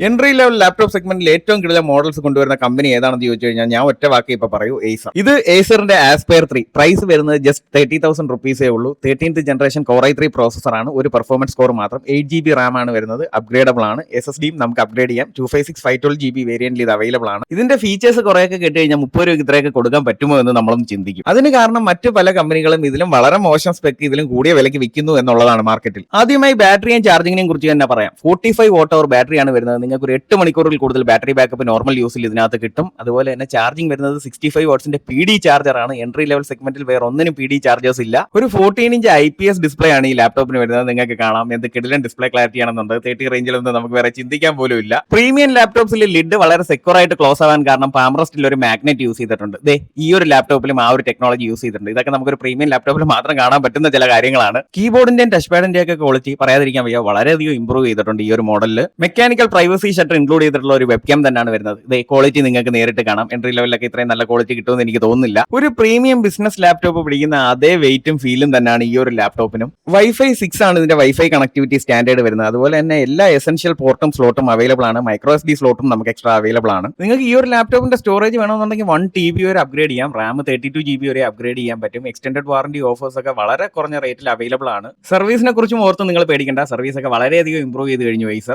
Entry level laptop സെഗ്മെന്റിൽ ഏറ്റവും കൂടുതൽ മോഡൽസ് കൊണ്ടുവരുന്ന കമ്പനി ഏതാണെന്ന് ചോദിച്ചു കഴിഞ്ഞാൽ ഞാൻ ഒറ്റ വാക്ക് ഇപ്പൊ പറയൂ ഏസർ ഇത് ഏസറിന്റെ ആസ്പയർ ത്രീ പ്രൈസ് വരുന്നത് ജസ്റ്റ് തേർട്ടി തൗസൻഡ് റുപ്പീസേ ഉള്ളൂ. Thirteenth generation core i three processor ആണ്. ഒരു പെർഫോമൻസ് സ്കോർ മാത്രം. എയ്റ്റ് ജി ബി റാം ആണ് വരുന്നത്. അപ്ഗ്രേഡബിൾ ആണ്. എസ് എസ് ഡിയും നമുക്ക് അപ്ഗ്രേഡ് ചെയ്യാം. Two five six five twelve G B വേരിയന്റിൽ ഇത് അവൈലബിൾ ആണ്. ഇതിന്റെ ഫീച്ചേഴ്സ് കുറെയൊക്കെ കേട്ട് കഴിഞ്ഞാൽ മുപ്പത് രൂപ ഇത്രയൊക്കെ കൊടുക്കാൻ പറ്റുമോ എന്ന് നമ്മളും ചിന്തിക്കും. അതിന് കാരണം മറ്റു പല കമ്പനികളും ഇതിലും വളരെ മോശം സ്പെക്ക് ഇതിലും കൂടിയ വിലയ്ക്ക് വിൽക്കുന്നു എന്നുള്ളതാണ് മാർക്കറ്റിൽ ആദ്യമായി ബാറ്ററിയും ചാർജിങ്ങിനെയും കുറിച്ച് തന്നെ പറയാം. ഫോർട്ടി ഫൈവ് വോട്ട് അവർ ബാറ്ററിയാണ് വരുന്നത്. നിങ്ങൾക്ക് ഒരു എട്ട് മണിക്കൂറിൽ കൂടുതൽ ബാറ്ററി ബാക്കപ്പ് നോർമൽ യൂസിൽ ഇതിനകത്ത് കിട്ടും. അതുപോലെ തന്നെ ചാർജിങ് വരുന്നത് സിക്സ്റ്റി ഫൈവ് വാട്ട്സിന്റെ പി ഡി ചാർജർ ആണ്. എൻട്രി ലെവൽ സെഗ്മെന്റിൽ വേറെ ഒന്നിനും പി ഡി ചാർജേഴ്സ് ഇല്ല. ഒരു fourteen inch I P S display ആണ് ഈ ലാപ്ടോപ്പിന് വരുന്നത്. നിങ്ങൾക്ക് കാണാം. എന്ത് കിടിലൻ ഡിസ്പ്ലേ ക്ലാരിറ്റി ആണെന്നുണ്ട്. തേർട്ടി റേഞ്ചിലൊന്നും നമുക്ക് വേറെ ചിന്തിക്കാൻ പോലും ഇല്ല. പ്രീമിയം ലാപ്ടോപ്സിൽ ലിഡ് വളരെ സെക്യൂർ ആയിട്ട് ക്ലോസ് ആവാൻ കാരണം പാമറസ്റ്റിൽ ഒരു മാഗ്നറ്റ് യൂസ് ചെയ്തിട്ടുണ്ട്. ദേ ഈ ഒരു ലാപ്ടോപ്പിലും ആ ഒരു ടെക്നോളജി യൂസ് ചെയ്തിട്ടുണ്ട്. ഇതൊക്കെ നമുക്ക് ഒരു പ്രീമിയം ലാപ്ടോപ്പിൽ മാത്രം കാണാൻ പറ്റുന്ന ചില കാര്യങ്ങളാണ്. കീബോർഡിന്റെയും ടച്ച് പാഡിന്റെയും ഒക്കെ ക്വാളിറ്റി പറയാതിരിക്കാൻ വയ്യ. വളരെയധികം ഇംപ്രൂവ് ചെയ്തിട്ടുണ്ട് ഈ ഒരു മോഡലിൽ മെക്കാനിക്കൽ പ്രൈവസി ഷട്ടർ ഇൻക്ലൂഡ് ചെയ്തിട്ടുള്ള ഒരു വെബ് ക്യാം തന്നെയാണ് വരുന്നത്. ഇത് ക്വാളിറ്റി നിങ്ങൾക്ക് നേരിട്ട് കാണാം. എൻട്രി ലെവലിലൊക്കെ ഇത്രയും നല്ല ക്വാളിറ്റി കിട്ടുമെന്ന് എനിക്ക് തോന്നുന്നില്ല. ഒരു പ്രീമിയം ബിസിനസ് ലാപ്ടോപ്പ് പിടിക്കുന്ന അതേ വെയിറ്റും ഫീലും തന്നെയാണ് ഈ ഒരു ലാപ്ടോപ്പിനും വൈഫൈ സിക്സ് ആണ് ഇതിന്റെ വൈഫൈ കണക്ടിവിറ്റി സ്റ്റാൻഡേർഡ് വരുന്നത്. അതുപോലെ തന്നെ എല്ലാ എസൻഷ്യൽ പോർട്ടും സ്ലോട്ടും അവൈലബിൾ ആണ്. മൈക്രോ എസ് ഡി സ്ലോട്ടും നമുക്ക് എക്സ്ട്രാ അവൈലബിൾ ആണ്. നിങ്ങൾക്ക് ഈ ഒരു ലാപ്ടോപ്പിന്റെ സ്റ്റോറേജ് വേണമെന്നുണ്ടെങ്കിൽ വൺ ടി ബി വരെ അപ്ഗ്രേഡ് ചെയ്യാം. RAM thirty two G B വരെ അപ്ഗ്രേഡ് ചെയ്യാൻ പറ്റും. എക്സ്റ്റൻഡ് വാറന്റി ഓഫേഴ്സ് ഒക്കെ വളരെ കുറഞ്ഞ റേറ്റിൽ അവൈലബിൾ ആണ്. സർവീസിനെ കുറിച്ചും ഓർത്ത് നിങ്ങൾ പേടിക്കേണ്ട. സർവീസ് ഒക്കെ വളരെയധികം ഇംപ്രൂവ് ചെയ്ത് കഴിഞ്ഞു വൈസർ